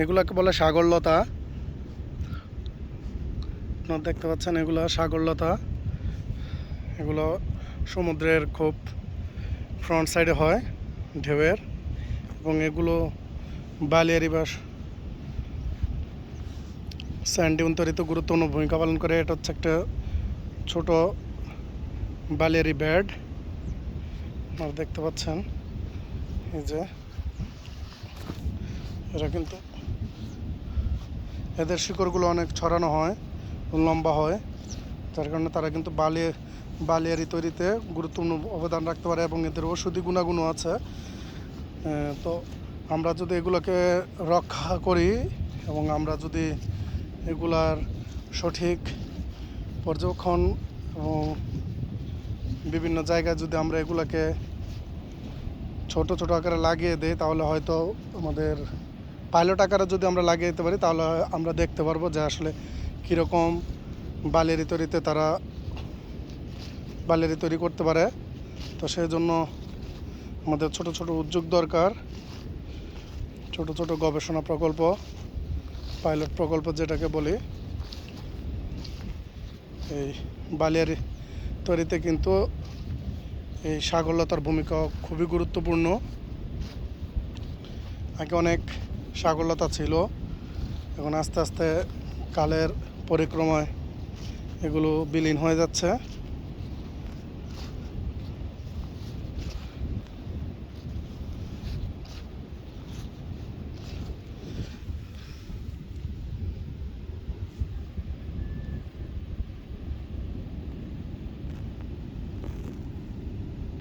এগুলাকে বলে সাগরলতা। আপনারা দেখতে পাচ্ছেন এগুলো সাগরলতা। এগুলো সমুদ্রের খুব ফ্রন্ট সাইডে হয় ঢেউয়ের এবং এগুলো বালিয়ারি বা স্যান্ডি তৈরিতে গুরুত্বপূর্ণ ভূমিকা পালন করে। এটা হচ্ছে একটা ছোট বালিয়ারি ব্যাড আপনারা দেখতে পাচ্ছেন এই যে, এরা কিন্তু এদের শিকড়গুলো অনেক ছড়ানো হয়, লম্বা হয়। যার কারণে তারা কিন্তু বালি বালিয়ারি তৈরিতে গুরুত্বপূর্ণ অবদান রাখতে পারে এবং এদের ওষুধি গুণাগুণও আছে। তো আমরা যদি এগুলোকে রক্ষা করি এবং আমরা যদি এগুলার সঠিক পর্যবেক্ষণ এবং বিভিন্ন জায়গায় যদি আমরা এগুলাকে ছোট ছোট আকারে লাগিয়ে দিই, তাহলে হয়তো আমাদের পাইলট আকারে যদি আমরা লাগিয়ে দিতে পারি, তাহলে আমরা দেখতে পারব যে আসলে কীরকম বালিয়ারি তৈরিতে তারা বালিয়ারি তৈরি করতে পারে। তো সেই জন্য আমাদের ছোট ছোট উদ্যোগ দরকার, ছোট ছোট গবেষণা প্রকল্প, পাইলট প্রকল্প যেটাকে বলি। এই বালিয়ারি তৈরিতে কিন্তু এই সাগরলতার ভূমিকা খুবই গুরুত্বপূর্ণ। আগে অনেক সাগরলতা ছিল। এখন আস্তে আস্তে কালের পরিক্রমায় এগুলো বিলীন হয়ে যাচ্ছে।